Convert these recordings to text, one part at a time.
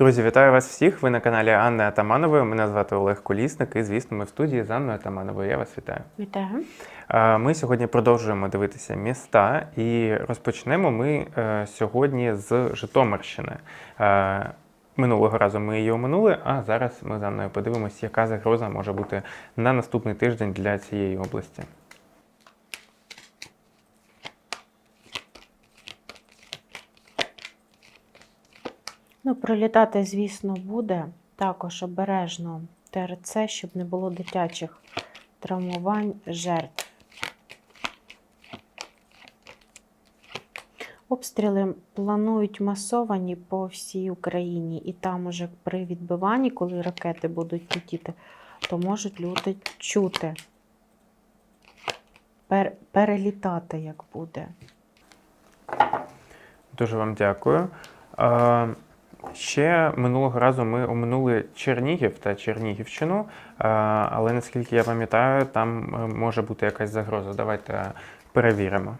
Друзі, вітаю вас всіх. Ви на каналі Анни Атаманової. Мене звати Олег Колісник, і звісно, ми в студії з Анною Атамановою. Я вас вітаю. Вітаю. Ми сьогодні продовжуємо дивитися міста і розпочнемо ми е, сьогодні з Житомирщини. Е, Минулого разу ми її оминули, а зараз ми з Анною подивимося, яка загроза може бути на наступний тиждень для цієї області. Ну, прилітати, звісно, буде. Також обережно ТРЦ, щоб не було дитячих травмувань, жертв. Обстріли планують масовані по всій Україні, і там уже при відбиванні, коли ракети будуть летіти, то можуть люди чути, пер- перелітати, як буде. Дуже вам дякую. Ще минулого разу ми оминули Чернігів та Чернігівщину, е, але наскільки я пам'ятаю, там е, може бути якась загроза. Давайте перевіримо.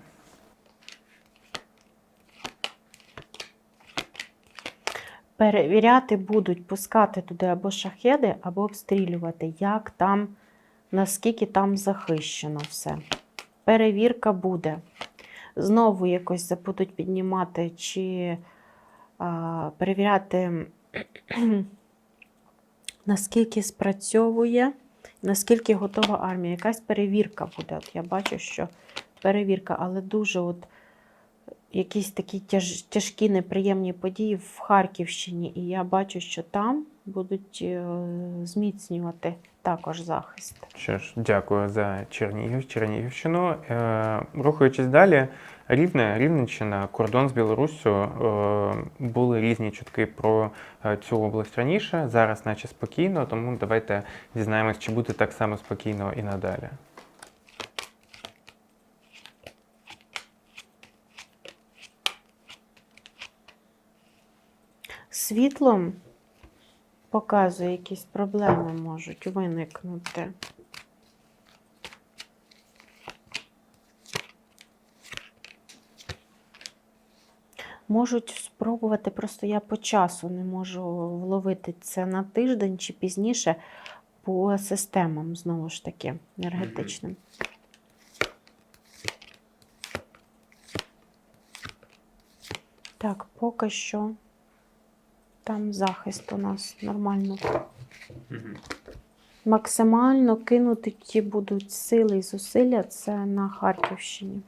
Перевіряти будуть, пускати туди або шахеди, або обстрілювати, як там, наскільки там захищено все. Перевірка буде. Знову якось будуть піднімати чи перевіряти, наскільки спрацьовує, наскільки готова армія. Якась перевірка буде. От я бачу, що перевірка, але дуже от якісь такі тяж, тяжкі неприємні події в Харківщині, і я бачу, що там будуть е, зміцнювати також захист. Що ж, дякую за Чернігів, Чернігівщину. Е, рухаючись далі, Рівне, Рівненщина, кордон з Білоруссю. Е, були різні чутки про е, цю область раніше. Зараз, наче спокійно, тому давайте дізнаємось, чи буде так само спокійно і надалі. Світлом показує, якісь проблеми можуть виникнути. Можуть спробувати, просто я по часу не можу вловити це на тиждень чи пізніше по системам, знову ж таки, енергетичним. Так, поки що там захист у нас нормально. Максимально кинути ті будуть сили і зусилля це на Харківщині.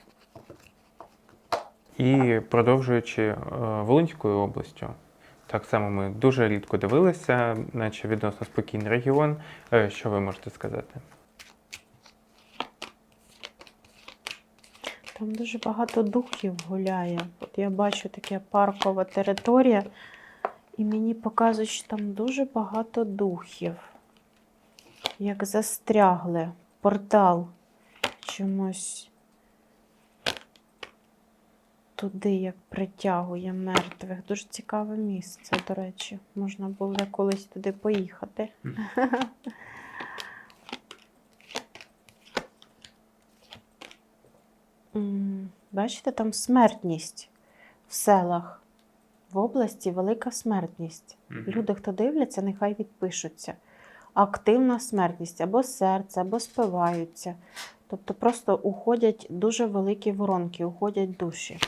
І продовжуючи е, Волинською областю, так само ми дуже рідко дивилися, наче відносно спокійний регіон. Е, Що ви можете сказати? Там дуже багато духів гуляє. От я бачу таке паркова територія, і мені показують, що там дуже багато духів. Як застрягли. Портал чомусь туди, як притягує мертвих. Дуже цікаве місце, до речі. Можна було колись туди поїхати. Бачите, там смертність в селах, в області велика смертність. Люди, хто дивляться, нехай відпишуться. Активна смертність або серце, або спиваються. Тобто просто уходять дуже великі воронки, уходять душі.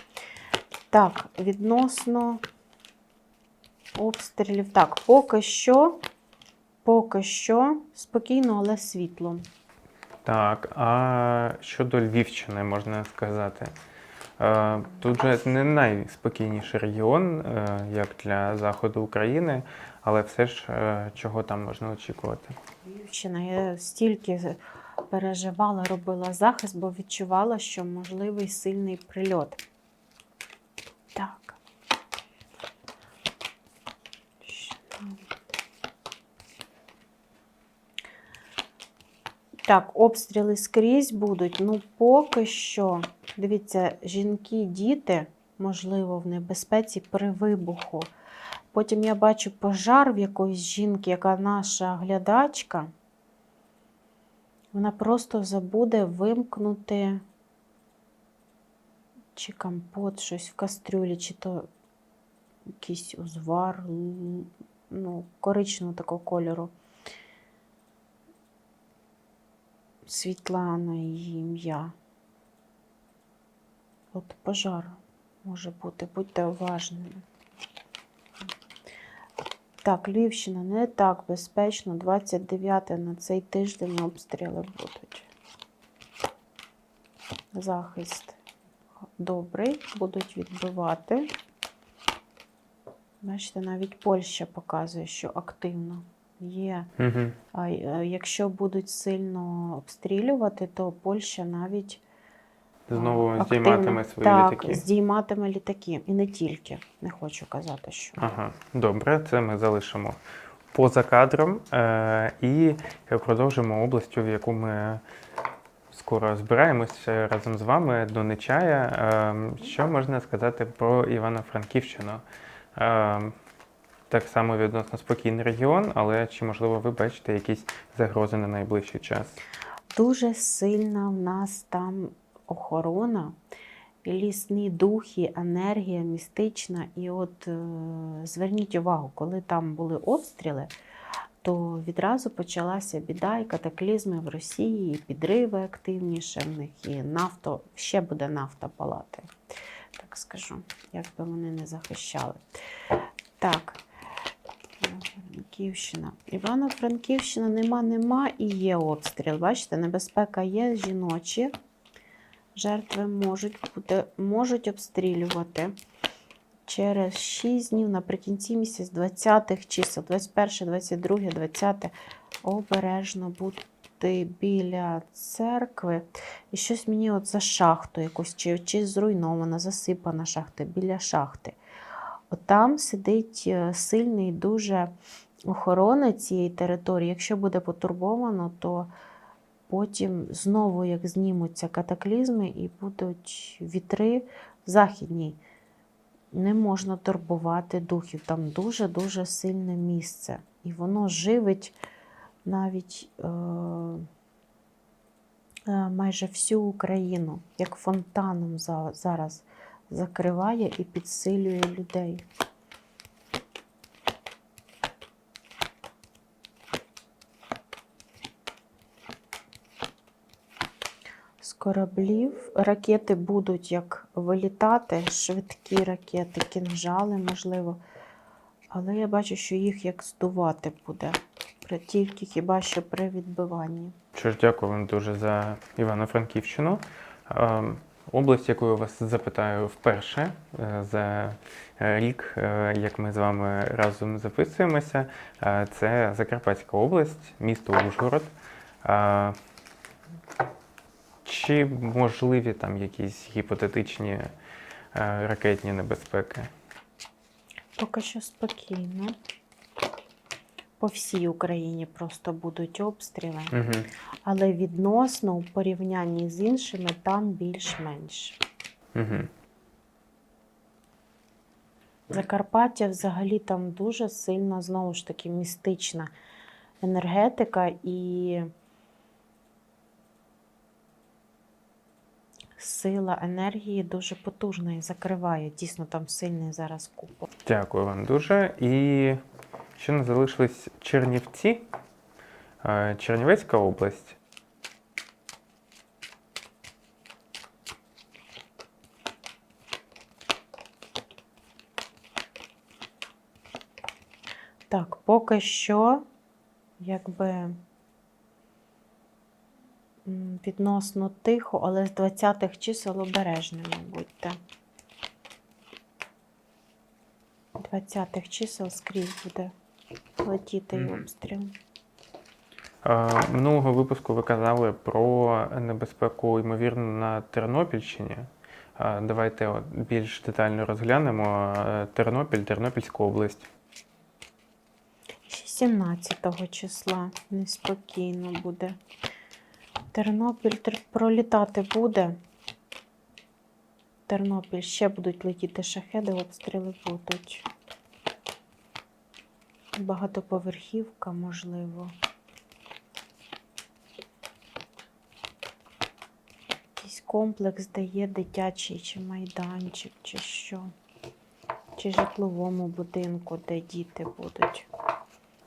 Так, відносно обстрілів. Так, поки що, поки що спокійно, але світло. Так, а щодо Львівщини, можна сказати. Е, Тут же не найспокійніший регіон, е, як для заходу України, але все ж е, чого там можна очікувати. Львівщина, я стільки переживала, робила захист, бо відчувала, що можливий сильний прильот. Так. Що там? Так, обстріли скрізь будуть. Ну, поки що, дивіться, жінки, діти, можливо, в небезпеці при вибуху. Потім я бачу пожар в якоїсь жінки, яка наша глядачка. Вона просто забуде вимкнути чи компот, щось в кастрюлі, чи то якийсь узвар, ну, коричневого такого кольору. Світлана її ім'я. От пожар може бути, будьте уважними. Так, Львівщина не так безпечно. 29 на цей тиждень обстріли будуть. Захист добрий, будуть відбивати. Бачите, навіть Польща показує, що активно є. Угу. А е, якщо будуть сильно обстрілювати, то Польща навіть Знову активно- здійматиме свої так, літаки. здійматиме літаки. І не тільки, не хочу казати, що. Ага, добре, це ми залишимо поза кадром е, і продовжимо областю, в яку ми скоро збираємося разом з вами до Нечая. Е, що можна сказати про Івано-Франківщину? Е, так само відносно спокійний регіон, але чи можливо ви бачите якісь загрози на найближчий час? Дуже сильна в нас там охорона, лісні духи, енергія містична. І от е, зверніть увагу, коли там були обстріли, то відразу почалася біда і катаклізми в Росії, і підриви активніше в них, і нафто, ще буде нафта палати. Так скажу, як би вони не захищали. Так. Івано-Франківщина. Івано-Франківщина нема, нема і є обстріл. Бачите, небезпека є жіночі. Жертви можуть бути, можуть обстрілювати через 6 днів наприкінці місяць 20-х чисел, 21, 22, 20. Обережно бути біля церкви. І щось мені от за шахту якусь, чи, чи зруйнована, засипана шахта, біля шахти. От там сидить е, сильний дуже охорона цієї території. Якщо буде потурбовано, то потім знову як знімуться катаклізми і будуть вітри в західній. Не можна турбувати духів. Там дуже-дуже сильне місце. І воно живить навіть е, е, майже всю Україну, як фонтаном за- зараз закриває і підсилює людей. Кораблів ракети будуть як вилітати, швидкі ракети, кінжали, можливо. Але я бачу, що їх як здувати буде. Тільки хіба що при відбиванні. Що ж, дякую вам дуже за Івано-Франківщину. Ем, Область, яку я вас запитаю вперше е, за е, рік, е, як ми з вами разом записуємося, це Закарпатська область, місто Ужгород. Чи можливі там якісь гіпотетичні е, ракетні небезпеки? Поки що спокійно. По всій Україні просто будуть обстріли. Угу. Але відносно у порівнянні з іншими там більш-менш. Угу. Закарпаття взагалі там дуже сильна, знову ж таки, містична енергетика і сила енергії дуже потужна і закриває. Дійсно, там сильний зараз купол. Дякую вам дуже. І ще не залишились Чернівці, е, Чернівецька область. Так, поки що, якби відносно тихо, але з 20-х чисел обережними будьте. 20-х чисел скрізь буде летіти Мгм. обстріл. Е, Минулого випуску ви казали про небезпеку, ймовірно, на Тернопільщині. Е, Давайте от більш детально розглянемо Тернопіль, Тернопільську область. Ще 17 числа неспокійно буде. Тернопіль пролітати буде. Тернопіль ще будуть летіти шахеди, обстріли будуть. Багатоповерхівка, можливо. Якийсь комплекс, де є дитячий чи майданчик, чи що. Чи житловому будинку, де діти будуть.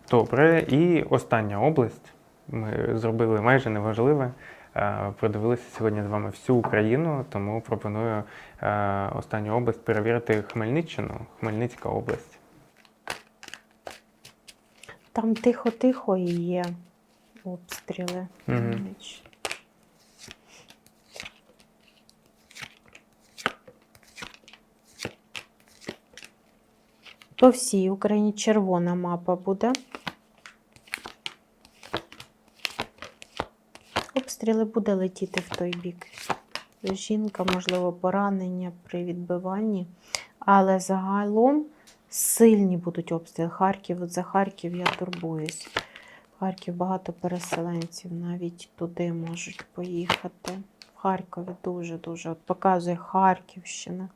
Добре, і остання область. Ми зробили майже неважливе. Е, Продивилися сьогодні з вами всю Україну, тому пропоную е, останню область перевірити Хмельниччину, Хмельницька область. Там тихо-тихо і є обстріли. Ніч. По всій Україні червона мапа буде. Обстріли буде летіти в той бік. Жінка, можливо, поранення при відбиванні. Але загалом сильні будуть обстріли. Харків, от за Харків я турбуюсь. В Харків багато переселенців навіть туди можуть поїхати. В Харкові дуже-дуже. От показує Харківщина.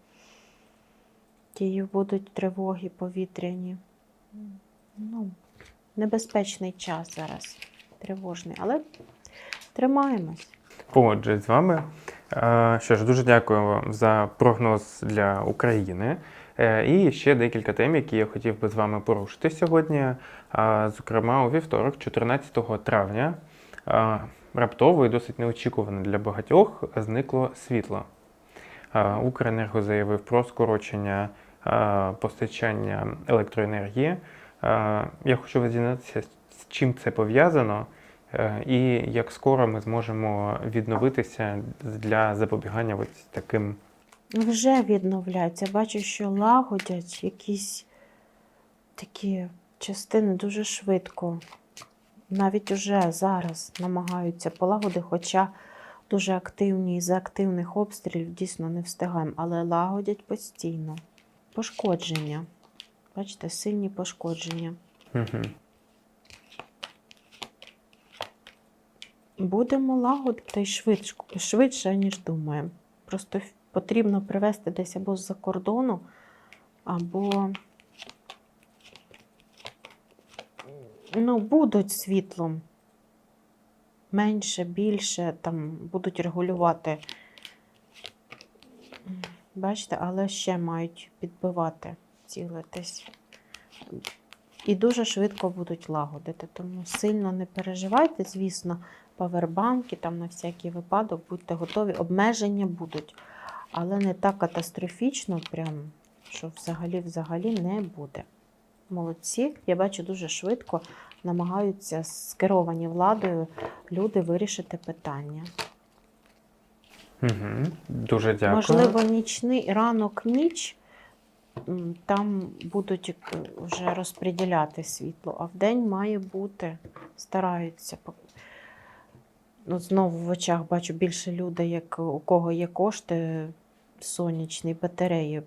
Київ будуть тривоги повітряні. Ну, небезпечний час зараз. Тривожний. Але тримаємось. Погоджуюсь з вами. Е, Що ж, дуже дякую вам за прогноз для України. Е, І ще декілька тем, які я хотів би з вами порушити сьогодні. Зокрема, у вівторок, 14 травня, раптово і досить неочікувано для багатьох зникло світло. Укренерго заявив про скорочення постачання електроенергії. Я хочу вас дізнатися, з чим це пов'язано. Е, І як скоро ми зможемо відновитися для запобігання ось таким. Вже відновляється. Бачу, що лагодять якісь такі частини дуже швидко. Навіть уже зараз намагаються полагодити, хоча дуже активні і за активних обстрілів дійсно не встигаємо, але лагодять постійно. Пошкодження. Бачите, сильні пошкодження. Мгм. Будемо лагодити швидше, швидше, ніж думаємо. Просто потрібно привезти десь або з-за кордону, або ну, будуть світлом. Менше, більше, там будуть регулювати. Бачите, але ще мають підбивати, цілитись. І дуже швидко будуть лагодити. Тому сильно не переживайте, звісно, павербанки там на всякий випадок, будьте готові. Обмеження будуть, але не так катастрофічно, прям, що взагалі взагалі не буде. Молодці, я бачу, дуже швидко намагаються скеровані владою люди вирішити питання. Мгм. Дуже дякую. Можливо, нічний ранок, ніч там будуть вже розподіляти світло, а вдень має бути, стараються. Пок- Ну, знову в очах бачу більше людей, як у кого є кошти, сонячні батареї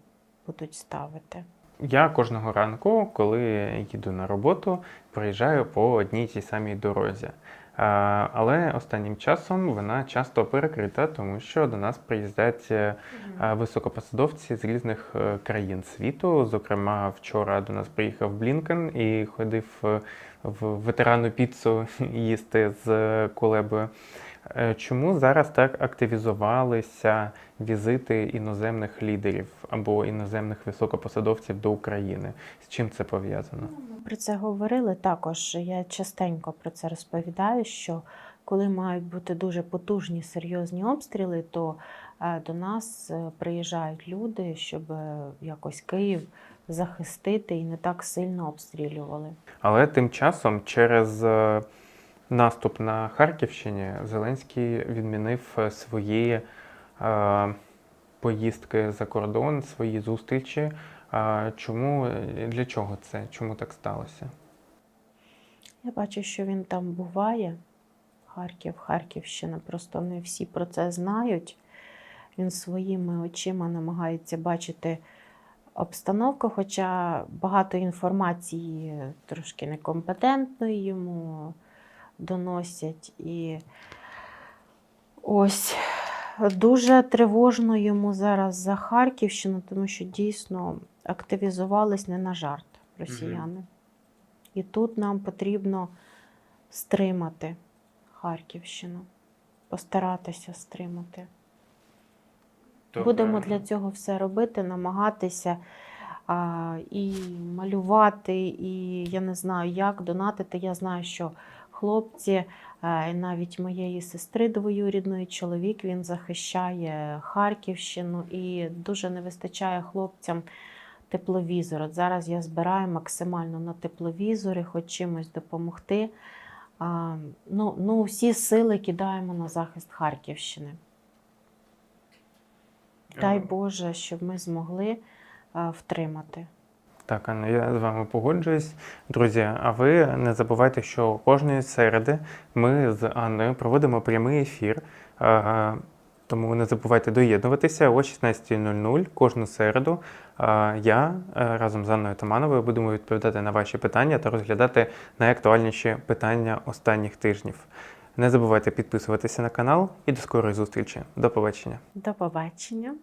будуть ставити. Я кожного ранку, коли їду на роботу, проїжджаю по одній тій самій дорозі. Але останнім часом вона часто перекрита, тому що до нас приїздять е, високопосадовці з різних е, країн світу. Зокрема, вчора до нас приїхав Блінкен і ходив е, в ветерану піцу їсти з колебою. Е, Чому зараз так активізувалися візити іноземних лідерів або іноземних високопосадовців до України? З чим це пов'язано? Ми про це говорили також. Я частенько про це розповідаю, що коли мають бути дуже потужні серйозні обстріли, то е, до нас е, приїжджають люди, щоб якось Київ захистити і не так сильно обстрілювали. Але тим часом, через наступ на Харківщині, Зеленський відмінив е, свої е, поїздки за кордон, свої зустрічі. А Чому е, для чого це? Чому так сталося? Я бачу, що він там буває. Харків, Харківщина, просто не всі про це знають. Він своїми очима намагається бачити обстановку, хоча багато інформації трошки некомпетентної йому доносять. І ось дуже тривожно йому зараз за Харківщину, тому що дійсно активізувались не на жарт росіяни. І тут нам потрібно стримати Харківщину, постаратися стримати. Будемо для цього все робити, намагатися. а, і малювати, і я не знаю, як донатити. Я знаю, що хлопці, е, навіть моєї сестри двоюрідної чоловік, він захищає Харківщину і дуже не вистачає хлопцям тепловізор. От зараз я збираю максимально на тепловізори, хоч чимось допомогти. Ну, ну, всі сили кидаємо на захист Харківщини. Дай Боже, щоб ми змогли а, втримати. Так, Анна, я з вами погоджуюсь. Друзі, а ви не забувайте, що кожної середи ми з Анною проводимо прямий ефір. Е, Тому не забувайте доєднуватися о 16.00 кожну середу. Е, Я е, разом з Анною Тамановою будемо відповідати на ваші питання та розглядати найактуальніші питання останніх тижнів. Не забувайте підписуватися на канал і до скорої зустрічі. До побачення. До побачення.